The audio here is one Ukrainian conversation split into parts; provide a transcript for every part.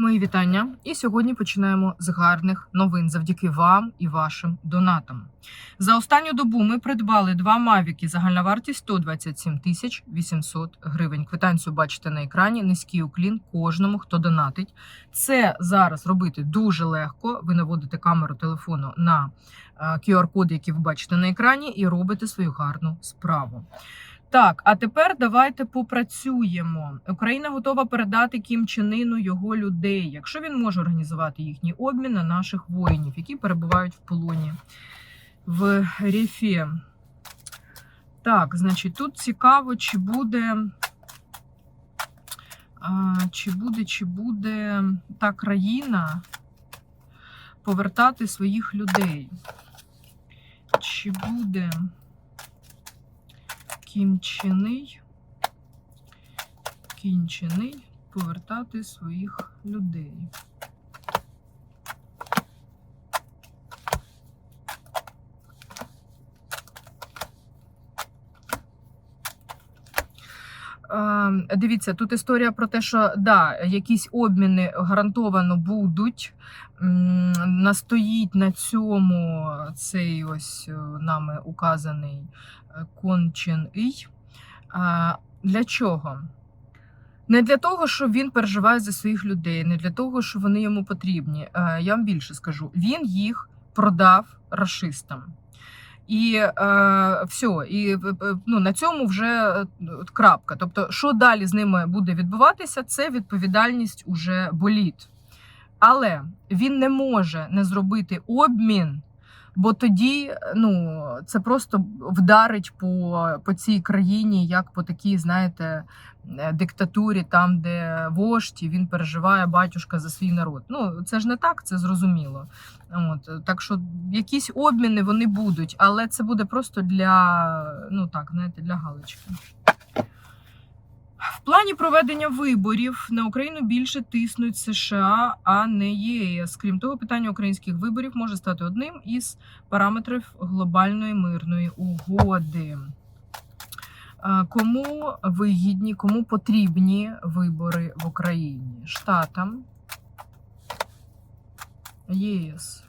Мої вітання. І сьогодні починаємо з гарних новин завдяки вам і вашим донатам. За останню добу ми придбали два мавіки. Загальна вартість 127 тисяч 800 гривень. Квитанцію бачите на екрані. Низький уклін кожному, хто донатить. Це зараз робити дуже легко. Ви наводите камеру телефону на е, QR-коди, які ви бачите на екрані, і робите свою гарну справу. Так, а тепер давайте попрацюємо. Україна готова передати Кім Іну його людей, якщо він може організувати їхній обмін на наших воїнів, які перебувають в полоні в Ріфі. Так, значить, тут цікаво, чи буде. Чи буде, чи буде та країна повертати своїх людей? Чи буде кінчений, кінчений повертати своїх людей? Дивіться, тут історія про те, що да, якісь обміни гарантовано будуть. Настоїть на цьому цей ось е, нами указаний е, Кон Ій. Для чого? Не для того, що він переживає за своїх людей, не для того, що вони йому потрібні. Е, Я вам більше скажу: він їх продав рашистам. І е, все, і е, е, ну, на цьому вже е, крапка. Тобто, що далі з ними буде відбуватися, це відповідальність уже боліт. Але він не може не зробити обмін, бо тоді ну, це просто вдарить по, по цій країні, як по такій, знаєте, е, диктатурі, там, де вождь, і він переживає батюшка за свій народ. Ну, це ж не так, це зрозуміло. От, так що якісь обміни вони будуть, але це буде просто для, ну так, знаєте, для галочки. Плані проведення виборів на Україну більше тиснуть США, а не ЄС. Крім того, питання українських виборів може стати одним із параметрів глобальної мирної угоди. Кому вигідні, кому потрібні вибори в Україні? Штатам, ЄС.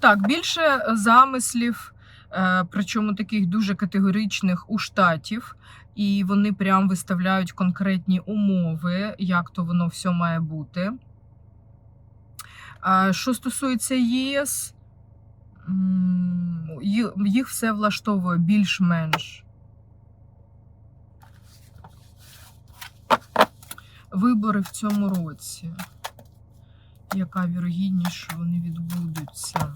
Так, більше замислів, е, причому таких дуже категоричних у штатів, і вони прям виставляють конкретні умови, як то воно все має бути. Що стосується ЄС, їх все влаштовує більш-менш. Вибори в цьому році. Яка вірогідність, що вони відбудуться?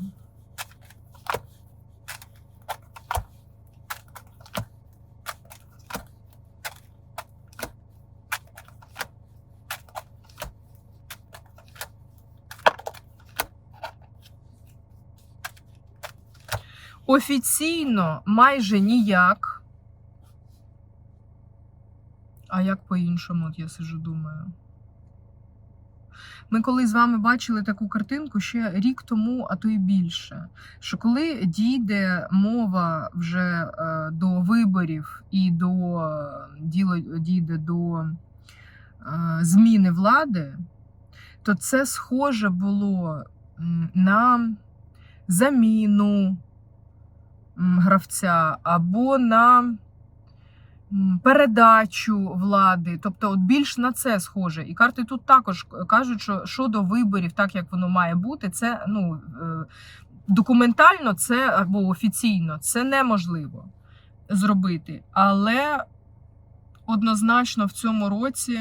Офіційно майже ніяк. А як по-іншому, от я сижу, думаю. Ми коли з вами бачили таку картинку ще рік тому, а то й більше. Що коли дійде мова вже е, до виборів і до е, діло дійде до е, зміни влади, то це схоже було на заміну гравця або на передачу влади. Тобто, от більш на це схоже. І карти тут також кажуть, що щодо виборів, так як воно має бути, це ну е, документально це або офіційно це неможливо зробити. Але однозначно в цьому році.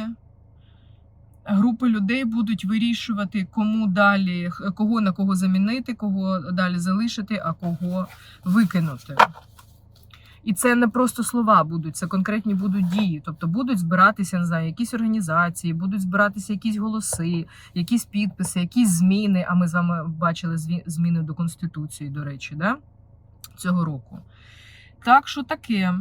Групи людей будуть вирішувати, кому далі, кого на кого замінити, кого далі залишити, а кого викинути. І це не просто слова будуть, це конкретні будуть дії. Тобто будуть збиратися, не знаю, якісь організації, будуть збиратися якісь голоси, якісь підписи, якісь зміни. А ми з вами бачили зміни до Конституції, до речі, да? цього року. Так що таке.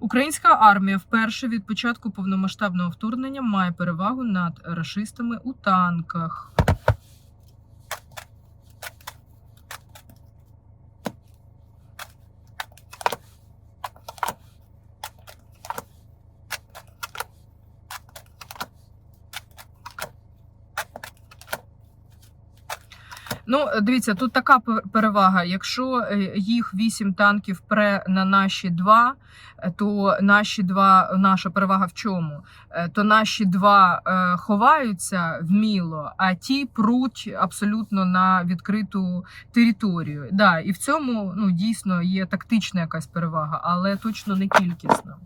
Українська армія вперше від початку повномасштабного вторгнення має перевагу над рашистами у танках. Ну, дивіться, тут така перевага. Якщо е, їх 8 танків пре на наші два, е, то наші два, наша перевага в чому? Е, То наші два е, ховаються вміло, а ті пруть абсолютно на відкриту територію. Да, і в цьому ну, дійсно є тактична якась перевага, але точно не кількісна.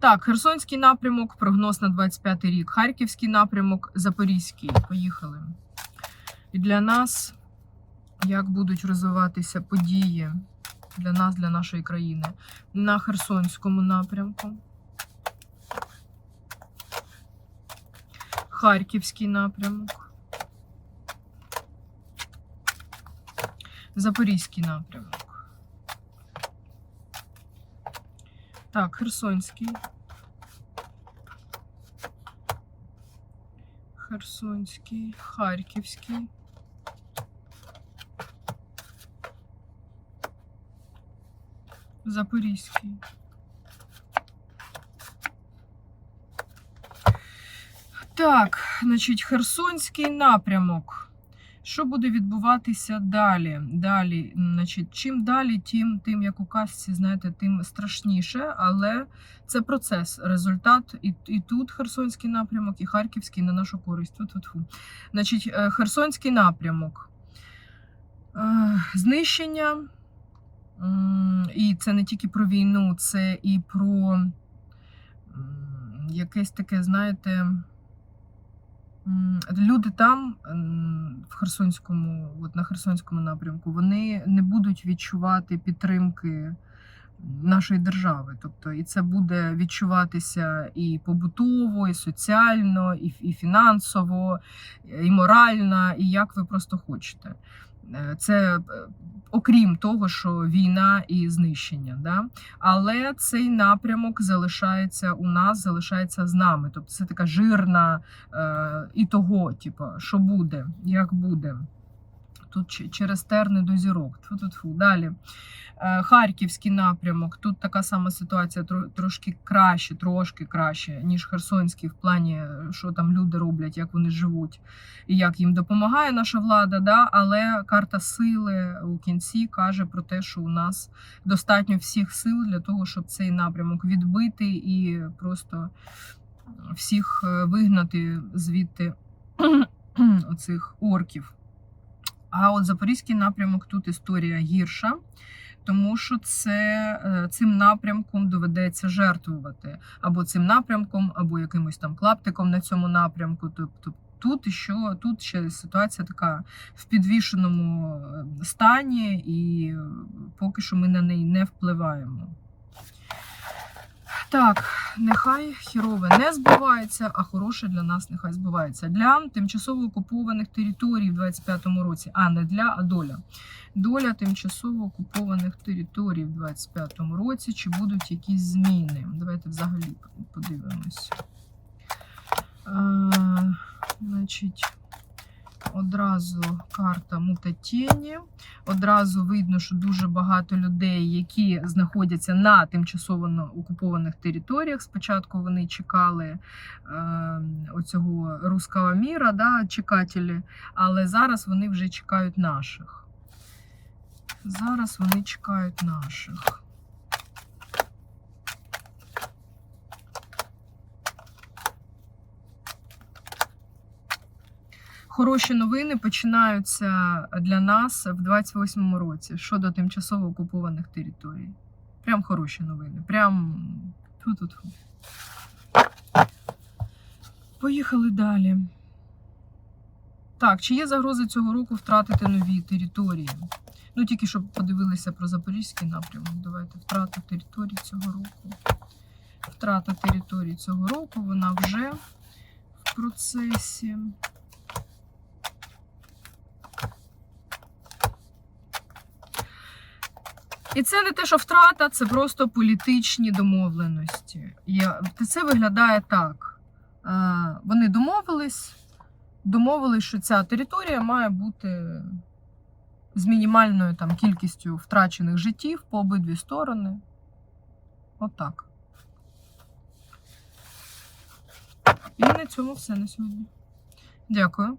Так, Херсонський напрямок, прогноз на 25 рік. Харківський напрямок, Запорізький. Поїхали. І для нас, як будуть розвиватися події для нас, для нашої країни на Херсонському напрямку, Харківський напрямок, Запорізький напрямок. Так, Херсонський. Херсонський, Харківський. Запорізький. Так, значить, Херсонський напрямок. Що буде відбуватися далі? Далі, значить, чим далі, тим, тим як у казці, знаєте, тим страшніше, але це процес, результат. І, і тут Херсонський напрямок, і Харківський на нашу користь. Тьфу-тьфу-тьфу. Значить, е, Херсонський напрямок. Е, Знищення. І це не тільки про війну, це і про якесь таке, знаєте. Люди там, в Херсонському, от на Херсонському напрямку, вони не будуть відчувати підтримки нашої держави. Тобто, і це буде відчуватися і побутово, і соціально, і, і фінансово, і морально, і як ви просто хочете. Е, Це е, окрім того, що війна і знищення. Да? Але цей напрямок залишається у нас, залишається з нами. Тобто це така жирна е, і того, типу, що буде, як буде. Тут через терни до зірок. Тьфу-тьфу-тьфу. Далі. Е, Харківський напрямок. Тут така сама ситуація, трошки краще, трошки краще, ніж Херсонський, в плані, е, що там люди роблять, як вони живуть і як їм допомагає наша влада. Да? Але карта сили у кінці каже про те, що у нас достатньо всіх сил для того, щоб цей напрямок відбити і просто всіх е, вигнати звідти оцих орків. А от Запорізький напрямок тут історія гірша, тому що це е, цим напрямком доведеться жертвувати або цим напрямком, або якимось там клаптиком на цьому напрямку. Тобто тут що тут ще ситуація така в підвішеному е, стані, і е, поки що ми на неї не впливаємо. Так, нехай хірове не збувається, а хороше для нас нехай збувається. Для тимчасово окупованих територій в 25-му році, а не для, а доля. Доля тимчасово окупованих територій в 25-му році. Чи будуть якісь зміни? Давайте взагалі подивимось. Е, значить, одразу карта мутатєні. Одразу видно, що дуже багато людей, які знаходяться на тимчасово окупованих територіях. Спочатку вони чекали е, оцього руского міра, да, чекателі, але зараз вони вже чекають наших. Зараз вони чекають наших. Хороші новини починаються для нас в 28-му році щодо тимчасово окупованих територій. Прям хороші новини. Прям тут. Поїхали далі. Так, чи є загрози цього року втратити нові території? Ну, тільки щоб подивилися про Запорізький напрямок. Давайте втрата території цього року. Втрата території цього року, вона вже в процесі. І це не те, що втрата, це просто політичні домовленості. Це виглядає так. Е, Вони домовились, домовились, що ця територія має бути з мінімальною там, кількістю втрачених життів по обидві сторони. Отак. І на цьому все на сьогодні. Дякую.